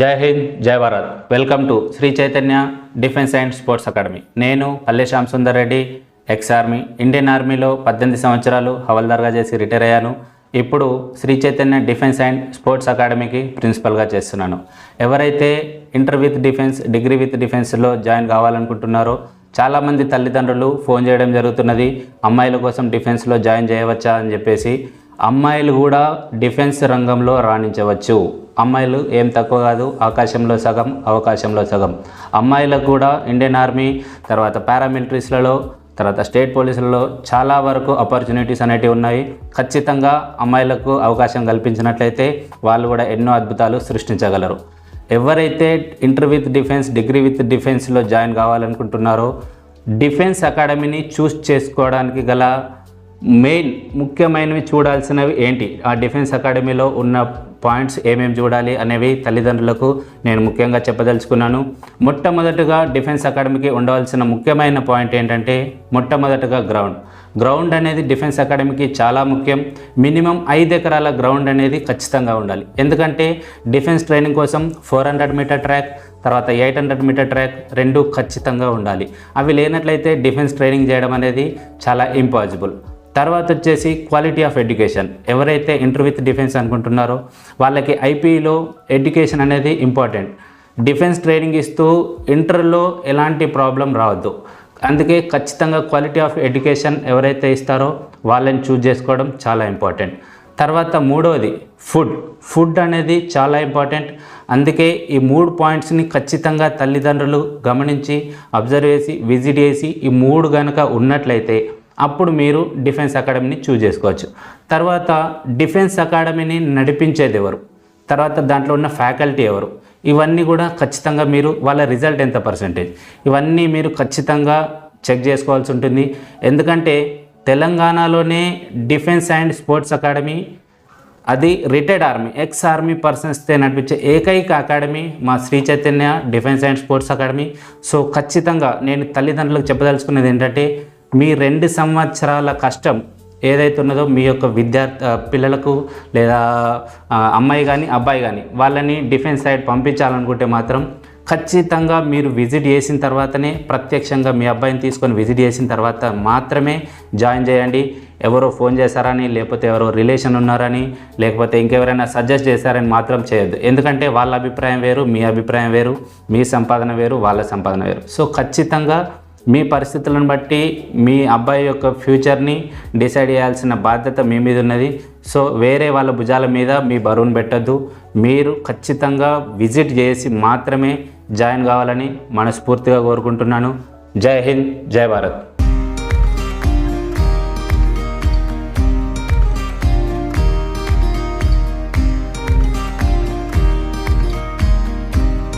జై హింద్ జై Bharat. Welcome to Shri Chaitanya defence and sports academy నేను Palle Shyam Sundar Reddy ex army Indian ఆర్మీలో పద్దెనిమిది సంవత్సరాలు హవల్దార్గా చేసి రిటైర్ అయ్యాను. ఇప్పుడు Shri Chaitanya defence and sports అకాడమీకి ప్రిన్సిపల్గా చేస్తున్నాను. ఎవరైతే inter with defence degree with డిఫెన్స్లో జాయిన్ కావాలనుకుంటున్నారో చాలామంది తల్లిదండ్రులు ఫోన్ చేయడం జరుగుతున్నది. అమ్మాయిల కోసం డిఫెన్స్లో జాయిన్ చేయవచ్చా అని చెప్పేసి అమ్మాయిలు కూడా డిఫెన్స్ రంగంలో రాణించవచ్చు. అమ్మాయిలు ఏం తక్కువ కాదు ఆకాశంలో సగం అవకాశంలో సగం. అమ్మాయిలకు కూడా ఇండియన్ ఆర్మీ తర్వాత పారామిలిటరీస్లలో తర్వాత స్టేట్ పోలీసులలో చాలా వరకు ఆపర్చునిటీస్ అనేటివి ఉన్నాయి. ఖచ్చితంగా అమ్మాయిలకు అవకాశం కల్పించినట్లయితే వాళ్ళు కూడా ఎన్నో అద్భుతాలు సృష్టించగలరు. ఎవరైతే inter with defence degree with డిఫెన్స్లో జాయిన్ కావాలనుకుంటున్నారో డిఫెన్స్ అకాడమీని చూస్ చేసుకోవడానికి గల మెయిన్ ముఖ్యమైనవి చూడాల్సినవి ఏంటి? ఆ డిఫెన్స్ అకాడమీలో ఉన్న పాయింట్స్ ఏమేమి చూడాలి అనేవి తల్లిదండ్రులకు నేను ముఖ్యంగా చెప్పదలుచుకున్నాను. మొట్టమొదటగా డిఫెన్స్ అకాడమీకి ఉండవలసిన ముఖ్యమైన పాయింట్ ఏంటంటే మొట్టమొదటగా గ్రౌండ్. గ్రౌండ్ అనేది డిఫెన్స్ అకాడమీకి చాలా ముఖ్యం. మినిమం ఐదు ఎకరాల గ్రౌండ్ అనేది ఖచ్చితంగా ఉండాలి. ఎందుకంటే డిఫెన్స్ ట్రైనింగ్ కోసం ఫోర్ హండ్రెడ్ మీటర్ ట్రాక్ తర్వాత ఎయిట్ హండ్రెడ్ మీటర్ ట్రాక్ రెండు ఖచ్చితంగా ఉండాలి. అవి లేనట్లయితే డిఫెన్స్ ట్రైనింగ్ చేయడం అనేది చాలా ఇంపాసిబుల్. తర్వాత వచ్చేసి క్వాలిటీ ఆఫ్ ఎడ్యుకేషన్ ఎవరైతే ఇంటర్ విత్ డిఫెన్స్ అనుకుంటున్నారో వాళ్ళకి ఐపీలో ఎడ్యుకేషన్ అనేది ఇంపార్టెంట్ డిఫెన్స్ ట్రైనింగ్ ఇస్తూ ఇంటర్లో ఎలాంటి ప్రాబ్లం రావద్దు. అందుకే ఖచ్చితంగా క్వాలిటీ ఆఫ్ ఎడ్యుకేషన్ ఎవరైతే ఇస్తారో వాళ్ళని చూజ్ చేసుకోవడం చాలా ఇంపార్టెంట్ తర్వాత మూడవది ఫుడ్ ఫుడ్ అనేది చాలా ఇంపార్టెంట్ అందుకే ఈ మూడు పాయింట్స్ని ఖచ్చితంగా తల్లిదండ్రులు గమనించి అబ్జర్వ్ చేసి విజిట్ చేసి ఈ మూడు కనుక ఉన్నట్లయితే అప్పుడు మీరు డిఫెన్స్ అకాడమీని చూజ్ చేసుకోవచ్చు. తర్వాత డిఫెన్స్ అకాడమీని నడిపించేది ఎవరు? తర్వాత దాంట్లో ఉన్న ఫ్యాకల్టీ ఎవరు? ఇవన్నీ కూడా ఖచ్చితంగా మీరు వాళ్ళ రిజల్ట్ ఎంత పర్సంటేజ్? ఇవన్నీ మీరు ఖచ్చితంగా చెక్ చేసుకోవాల్సి ఉంటుంది. ఎందుకంటే తెలంగాణలోనే డిఫెన్స్ అండ్ స్పోర్ట్స్ అకాడమీ అది రిటైర్డ్ ఆర్మీ ఎక్స్ ఆర్మీ పర్సన్స్తో నడిపించే ఏకైక అకాడమీ మా Shri Chaitanya defence and sports academy. So ఖచ్చితంగా నేను తల్లిదండ్రులకు చెప్పదలుచుకున్నది ఏంటంటే మీ రెండు సంవత్సరాల కష్టం ఏదైతే ఉన్నదో మీ యొక్క విద్యార్థి పిల్లలకు లేదా అమ్మాయి కానీ అబ్బాయి కానీ వాళ్ళని డిఫెన్స్ సైడ్ పంపించాలనుకుంటే మాత్రం ఖచ్చితంగా మీరు విజిట్ చేసిన తర్వాతనే ప్రత్యక్షంగా మీ అబ్బాయిని తీసుకొని విజిట్ చేసిన తర్వాత మాత్రమే జాయిన్ చేయండి. ఎవరో ఫోన్ చేశారని లేకపోతే ఎవరో రిలేషన్ ఉన్నారని లేకపోతే ఇంకెవరైనా సజెస్ట్ చేశారని మాత్రం చేయొద్దు. ఎందుకంటే వాళ్ళ అభిప్రాయం వేరు మీ అభిప్రాయం వేరు మీ సంపాదన వేరు వాళ్ళ సంపాదన వేరు. సో ఖచ్చితంగా మీ పరిస్థితులను బట్టి మీ అబ్బాయి యొక్క ఫ్యూచర్ని డిసైడ్ చేయాల్సిన బాధ్యత మీ మీద ఉన్నది. సో వేరే వాళ్ళ భుజాల మీద మీ బరువును పెట్టద్దు. మీరు ఖచ్చితంగా విజిట్ చేసి మాత్రమే జాయిన్ కావాలని మనస్ఫూర్తిగా కోరుకుంటున్నాను. జై హింద్ జై భారత్.